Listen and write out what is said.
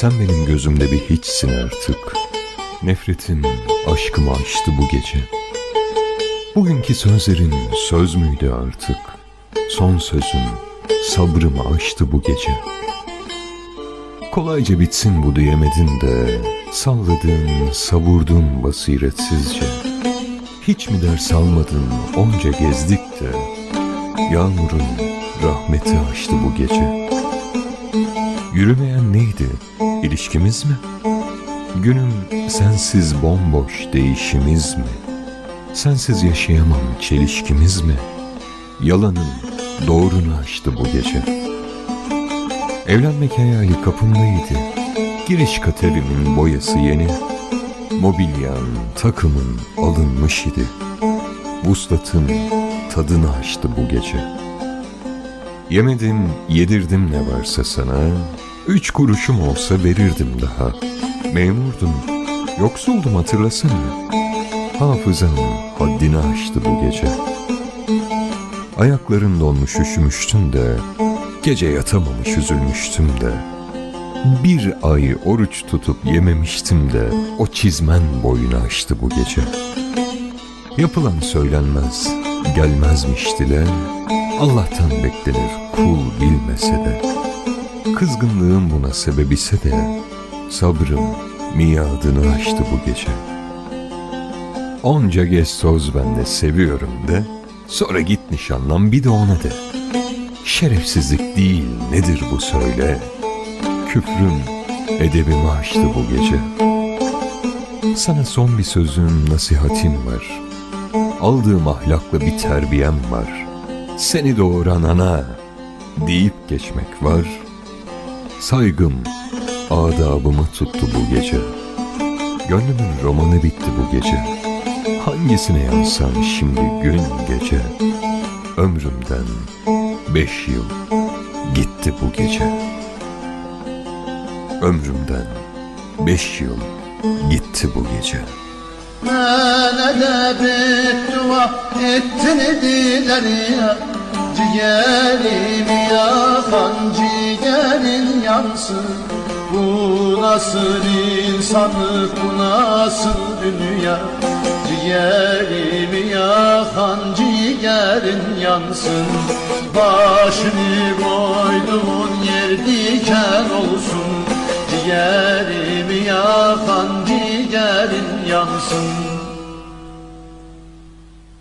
Sen benim gözümde bir hiçsin artık. Nefretin aşkımı aştı bu gece. Bugünkü sözlerin söz müydü artık? Son sözün sabrımı aştı bu gece. Kolayca bitsin bu diyemedin de Salladın, savurdun basiretsizce. Hiç mi ders almadın onca gezdik de Yağmurun rahmeti açtı bu gece. Yürümeyen neydi? İlişkimiz mi? Günüm sensiz bomboş değişimiz mi? Sensiz yaşayamam çelişkimiz mi? Yalanın doğrunu açtı bu gece. Evlenmek hayali kapımdaydı. Giriş katerimin boyası yeni. Mobilyan, takımın alınmış idi. Vuslatın tadını açtı bu gece. Yemedim, yedirdim ne varsa sana. Üç kuruşum olsa verirdim daha. Memurdum, yoksuldum hatırlasana. Hafızam haddini aştı bu gece. Ayakların donmuş üşümüştün de, gece yatamamış üzülmüştüm de. Bir ay oruç tutup yememiştim de, o çizmen boyunu açtı bu gece. Yapılan söylenmez, gelmezmiş dile, Allah'tan beklenir kul bilmese de. Kızgınlığım buna sebep ise de, sabrım miadını aştı bu gece. Onca gez söz ben de seviyorum de, sonra git nişanlan bir de ona de. Şerefsizlik değil nedir bu söyle, küfrüm edebimi aştı bu gece. Sana son bir sözüm, nasihatim var. Aldığım ahlakla bir terbiyem var. Seni doğuran ana deyip geçmek var. Saygım, adabımı tuttu bu gece. Gönlümün romanı bitti bu gece. Hangisine yansam şimdi gün gece? Ömrümden beş yıl gitti bu gece. Ömrümden beş yıl gitti bu gece. Mene de beddua ettin diler ya Ciğerimi yakan ciğerin yansın Bu nasıl insanlık bu nasıl dünya? Ciğerimi yakan ciğerin yansın. Başını koyduğun yer diken olsun. Ciğerimi yakan ciğerin yansın